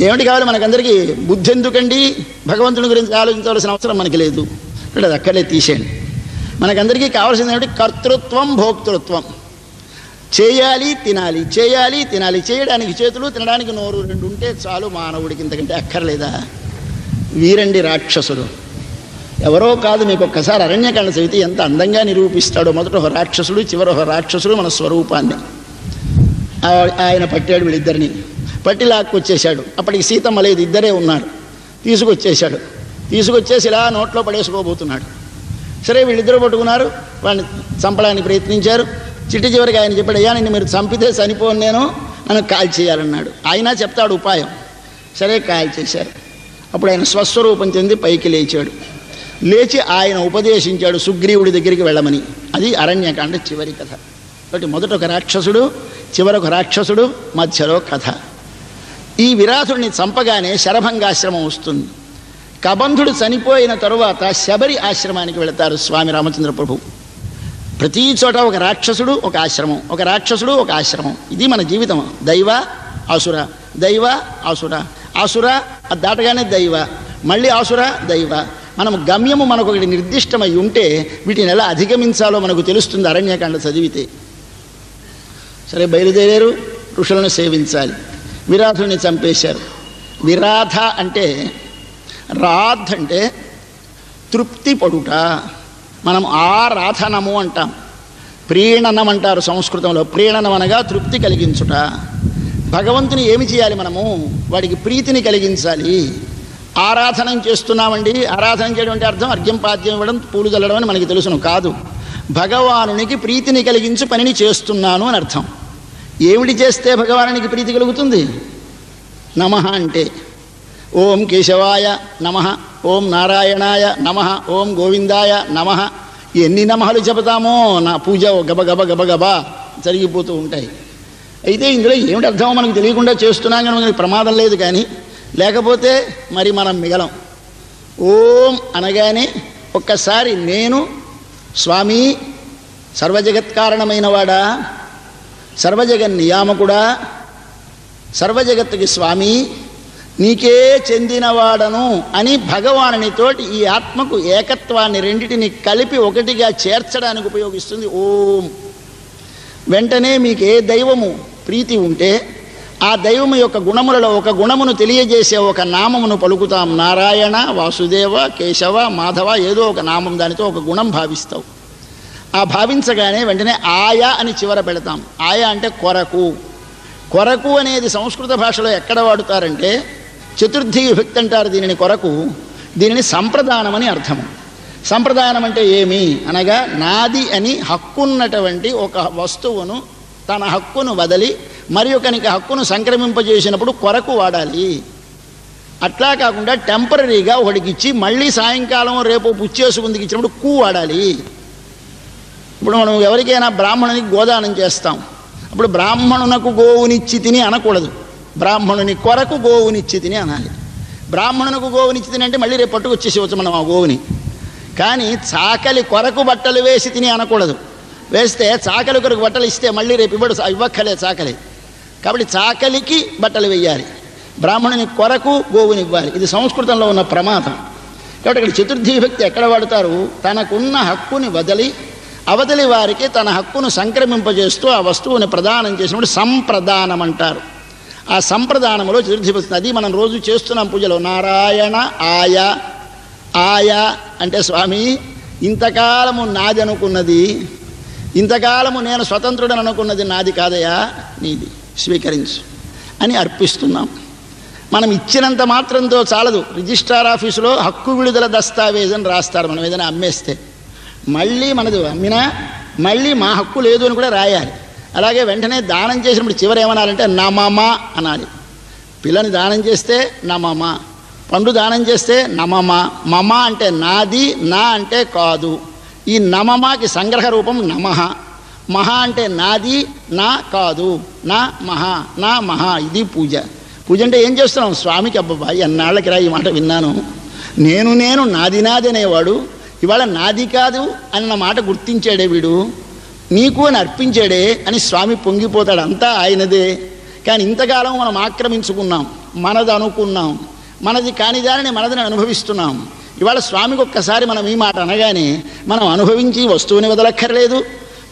ఏమిటి కావాలి మనకందరికీ? బుద్ధి ఎందుకండి భగవంతుని గురించి ఆలోచించవలసిన అవసరం మనకి లేదు. అంటే అది అక్కడే తీసేయండి. మనకందరికీ కావాల్సింది ఏమిటి? కర్తృత్వం భోక్తృత్వం. చేయాలి తినాలి. చేయాలి తినాలి. చేయడానికి చేతులు తినడానికి నోరు రెండు ఉంటే చాలు మానవుడికి ఇంతకంటే అక్కర్లేదా? వీరండి రాక్షసుడు ఎవరో కాదు మీకు ఒక్కసారి అరణ్యకాండ చదివితే ఎంత అందంగా నిరూపిస్తాడో. మొదట ఒక రాక్షసుడు చివరి ఒక రాక్షసుడు మన స్వరూపాన్ని. ఆయన పట్టాడు వీళ్ళిద్దరిని. పట్టి లాక్కొచ్చేశాడు అప్పటికి సీతమ్మ లేదు ఇద్దరే ఉన్నారు. తీసుకొచ్చేశాడు. తీసుకొచ్చేసి ఇలా నోట్లో పడేసుకోబోతున్నాడు. సరే వీళ్ళిద్దరు పట్టుకున్నారు. వాడిని చంపడానికి ప్రయత్నించారు. చిట్టి చివరికి ఆయన చెప్పాడు అయ్యా నిన్ను మీరు చంపితే చనిపోను నేను నన్ను కాల్ చేయాలన్నాడు. ఆయన చెప్తాడు ఉపాయం. సరే కాల్ చేశారు. అప్పుడు ఆయన స్వస్వరూపం చెంది పైకి లేచాడు. లేచి ఆయన ఉపదేశించాడు సుగ్రీవుడి దగ్గరికి వెళ్ళమని. అది అరణ్యకాండ చివరి కథ. కాబట్టి మొదట ఒక రాక్షసుడు చివరకు రాక్షసుడు మధ్యలో కథ. ఈ విరాసుడిని చంపగానే శరభంగాశ్రమం వస్తుంది. కబంధుడు చనిపోయిన తరువాత శబరి ఆశ్రమానికి వెళతారు స్వామి రామచంద్ర ప్రభు. ప్రతి చోట ఒక రాక్షసుడు ఒక ఆశ్రమం ఒక రాక్షసుడు ఒక ఆశ్రమం. ఇది మన జీవితం. దైవ ఆసుర. దైవ ఆసుర. ఆసుర అది దాటగానే దైవ. మళ్ళీ ఆసుర దైవ. మనం గమ్యము మనకు ఒకటి నిర్దిష్టమై ఉంటే వీటిని ఎలా అధిగమించాలో మనకు తెలుస్తుంది అరణ్యకాండ చదివితే. సరే బయలుదేరారు ఋషులను సేవించాలి. విరాధుని చంపేశారు. విరాధ అంటే రాధ్ అంటే తృప్తి పడుట. మనం ఆరాధనము అంటాం. ప్రీణనం అంటారు సంస్కృతంలో. ప్రీణనం అనగా తృప్తి కలిగించుట. భగవంతుని ఏమి చేయాలి మనము? వాడికి ప్రీతిని కలిగించాలి. ఆరాధనం చేస్తున్నామండి. ఆరాధన చేయడం అంటే అర్థం అర్ఘ్యం పాద్యం ఇవ్వడం పూలు చల్లడం అని మనకి తెలుసును. కాదు. భగవానునికి ప్రీతిని కలిగించి పనిని చేస్తున్నాను అని అర్థం. ఏమిటి చేస్తే భగవానికి ప్రీతి కలుగుతుంది? నమ అంటే. ఓం కేశవాయ నమ ఓం నారాయణాయ నమ ఓం గోవిందాయ నమ. ఎన్ని నమహలు చెబుతామో నా పూజ గబగబ గబగబ జరిగిపోతూ ఉంటాయి. అయితే ఇందులో ఏమిటి అర్థమో మనకు తెలియకుండా చేస్తున్నాం కానీ మనకి ప్రమాదం లేదు కానీ లేకపోతే మరి మనం మిగలం. ఓం అనగానే ఒక్కసారి నేను స్వామి సర్వజగత్కారణమైన వాడా? సర్వజగన్ నియామకుడా సర్వజగత్తుకి స్వామి నీకే చెందినవాడను అని భగవానునితోటి ఈ ఆత్మకు ఏకత్వాన్ని రెండిటిని కలిపి ఒకటిగా చేర్చడానికి ఉపయోగిస్తుంది. ఓం. వెంటనే మీకు ఏ దైవము ప్రీతి ఉంటే ఆ దైవము యొక్క గుణములలో ఒక గుణమును తెలియజేసే ఒక నామమును పలుకుతాం. నారాయణ వాసుదేవ కేశవ మాధవ ఏదో ఒక నామం దానితో ఒక గుణం భావిస్తావు. ఆ భావించగానే వెంటనే ఆయా అని చివర పెడతాం. ఆయా అంటే కొరకు. కొరకు అనేది సంస్కృత భాషలో ఎక్కడ వాడుతారంటే చతుర్థి విభక్తి అంటారు దీనిని కొరకు. దీనిని సంప్రదానమని అర్థము. సంప్రదానం అంటే ఏమి? అనగా నాది అని హక్కున్నటువంటి ఒక వస్తువును తన హక్కును వదలి మరి ఒకనికి హక్కును సంక్రమింపజేసినప్పుడు కొరకు వాడాలి. అట్లా కాకుండా టెంపరీగా ఒకడికి ఇచ్చి మళ్ళీ సాయంకాలం రేపు పుచ్చేసుకుందికి ఇచ్చినప్పుడు కూ వాడాలి. ఇప్పుడు మనం ఎవరికైనా బ్రాహ్మణునికి గోదానం చేస్తాం. అప్పుడు బ్రాహ్మణునకు గోవునిచ్చి తిని అనకూడదు. బ్రాహ్మణుని కొరకు గోవునిచ్చి తిని అనాలి. బ్రాహ్మణునకు గోవునిచ్చి తిని అంటే మళ్ళీ రేపు పట్టుకొచ్చేసేవచ్చు మనం ఆ గోవుని. కానీ చాకలి కొరకు బట్టలు వేసి తిని అనకూడదు. వేస్తే చాకలి కొరకు బట్టలు ఇస్తే మళ్ళీ రేపు ఇవ్వడు ఇవ్వక్కలే చాకలి. కాబట్టి చాకలికి బట్టలు వెయ్యాలి బ్రాహ్మణుని కొరకు గోవుని ఇవ్వాలి. ఇది సంస్కృతంలో ఉన్న ప్రమాదం. కాబట్టి ఇక్కడ చతుర్థీ భక్తి ఎక్కడ వాడతారు? తనకున్న హక్కుని వదిలి అవతలి వారికి తన హక్కును సంక్రమింపజేస్తూ ఆ వస్తువుని ప్రదానం చేసినప్పుడు సంప్రదానం అంటారు ఆ సంప్రదానములో చతుర్థి అది మనం రోజు చేస్తున్నాం పూజలో. నారాయణ ఆయ ఆయ అంటే స్వామి ఇంతకాలము నాది అనుకున్నది ఇంతకాలము నేను స్వతంత్రుడని అనుకున్నది నాది కాదయా నీది స్వీకరించు అని అర్పిస్తున్నాం. మనం ఇచ్చినంత మాత్రంతో చాలదు. రిజిస్ట్రార్ ఆఫీసులో హక్కు విడుదల దస్తావేజ్ అని రాస్తారు. మనం ఏదైనా అమ్మేస్తే. మళ్ళీ మనది అమ్మినా మళ్ళీ మా హక్కు లేదు అని కూడా రాయాలి. అలాగే వెంటనే దానం చేసినప్పుడు చివరి ఏమనాలంటే నమమ అనాలి. పిల్లని దానం చేస్తే నమమ పండు దానం చేస్తే నమమ మమ అంటే నాది నా అంటే కాదు. ఈ నమమకి సంగ్రహ రూపం నమః. మహా అంటే నాది నా కాదు. నా మహా నా మహా ఇది పూజ. పూజ అంటే ఏం చేస్తున్నాం? స్వామికి అబ్బాయి ఎన్నాళ్ళకి రా ఈ మాట విన్నాను? నేను నేను నాది నాది అనేవాడు ఇవాళ నాది కాదు అన్న మాట గుర్తించాడే వీడు నీకు అని అర్పించాడే అని స్వామి పొంగిపోతాడు. అంతా ఆయనదే. కానీ ఇంతకాలం మనం ఆక్రమించుకున్నాం మనది అనుకున్నాం మనది కాని దానిని మనదని అనుభవిస్తున్నాం. ఇవాళ స్వామికి ఒక్కసారి మనం ఈ మాట అనగానే మనం అనుభవించి వస్తువుని వదలక్కర్లేదు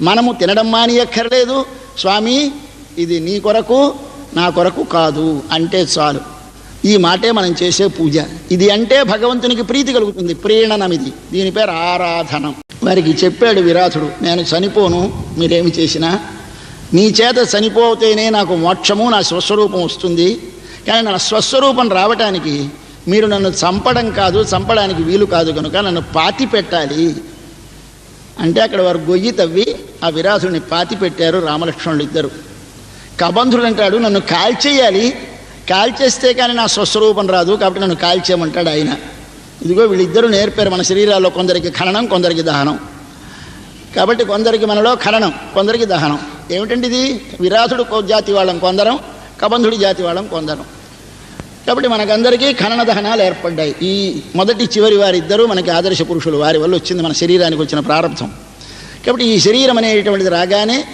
మనము తినడం మానియక్కర్లేదు స్వామి ఇది నీ కొరకు నా కొరకు కాదు అంటే చాలు. ఈ మాటే మనం చేసే పూజ. ఇది అంటే భగవంతునికి ప్రీతి కలుగుతుంది. ప్రీణనం ఇది. దీని పేరు ఆరాధనం. వారికి చెప్పాడు విరాధుడు నేను చనిపోను. మీరేమి చేసినా? నీ చేత చనిపోతేనే నాకు మోక్షము నా స్వస్వరూపం వస్తుంది. కానీ నా స్వస్వరూపం రావటానికి మీరు నన్ను చంపడం కాదు చంపడానికి వీలు కాదు కనుక నన్ను పాతి పెట్టాలి. అంటే అక్కడ వారు గొయ్యి తవ్వి ఆ విరాసుడిని పాతి పెట్టారు రామలక్ష్మణులు ఇద్దరు. కబంధుడు అంటాడు నన్ను కాల్చేయాలి. కాల్చేస్తే కానీ నా స్వస్వరూపం రాదు కాబట్టి నన్ను కాల్చేయమంటాడు ఆయన. ఇదిగో వీళ్ళిద్దరూ నేర్పారు మన శరీరాల్లో కొందరికి ఖననం కొందరికి దహనం. కాబట్టి కొందరికి మనలో ఖననం కొందరికి దహనం. ఏమిటండి ఇది? విరాధుడు జాతి వాళ్ళం కొందరం కబంధుడి జాతి వాళ్ళం కొందరం. కాబట్టి మనకందరికీ ఖనన దహనాలు ఏర్పడ్డాయి. ఈ మొదటి చివరి వారిద్దరూ మనకి ఆదర్శ పురుషులు. వారి వల్ల వచ్చింది మన శరీరానికి వచ్చిన ప్రారంభం. కాబట్టి ఈ శరీరం అనేటువంటిది రాగానే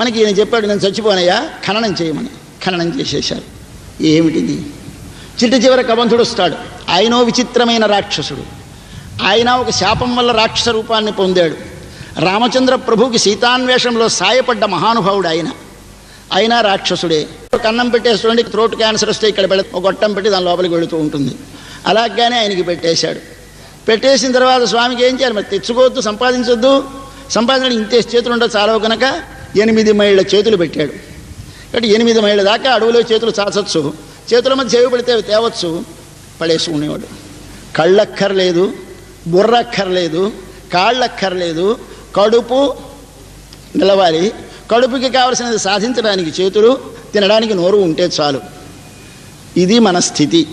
మనకి ఈయన చెప్పాడు నేను చచ్చిపోనయ్యా ఖననం చేయమని. ఖననం చేసేసారు ఏమిటిది? చిట్ట చివర కబంధుడు వస్తాడు ఆయనో విచిత్రమైన రాక్షసుడు. ఆయన ఒక శాపం వల్ల రాక్షస రూపాన్ని పొందాడు. రామచంద్ర ప్రభుకి సీతాన్వేషంలో సాయపడ్డ మహానుభావుడు ఆయన. అయినా రాక్షసుడే. కన్నం పెట్టేస్తుంటే త్రోట్ క్యాన్సర్ వస్తే ఇక్కడ పెడ ఒక గొట్టం పెట్టి దాని లోపలికి వెళుతూ ఉంటుంది. అలాగానే ఆయనకి పెట్టేశాడు. పెట్టేసిన తర్వాత స్వామికి ఏం చేయాలి మరి? తెచ్చుకోవద్దు సంపాదించొద్దు. సంపాదించడం ఇంతే చేతులు ఉండదు చాలవు కనుక ఎనిమిది మైళ్ళ చేతులు పెట్టాడు. అంటే ఎనిమిది మైళ్ళ దాకా అడవిలో చేతులు చాచచ్చు. చేతుల మధ్య చెవి పడితే అవి తేవచ్చు. పడేసుకునేవాడు కళ్ళక్కర్లేదు బుర్రక్కర్లేదు కాళ్ళక్కర్లేదు. కడుపు నిలవాలి. కడుపుకి కావలసినది సాధించడానికి చేతులు తినడానికి నోరు ఉంటే చాలు. ఇది మన స్థితి.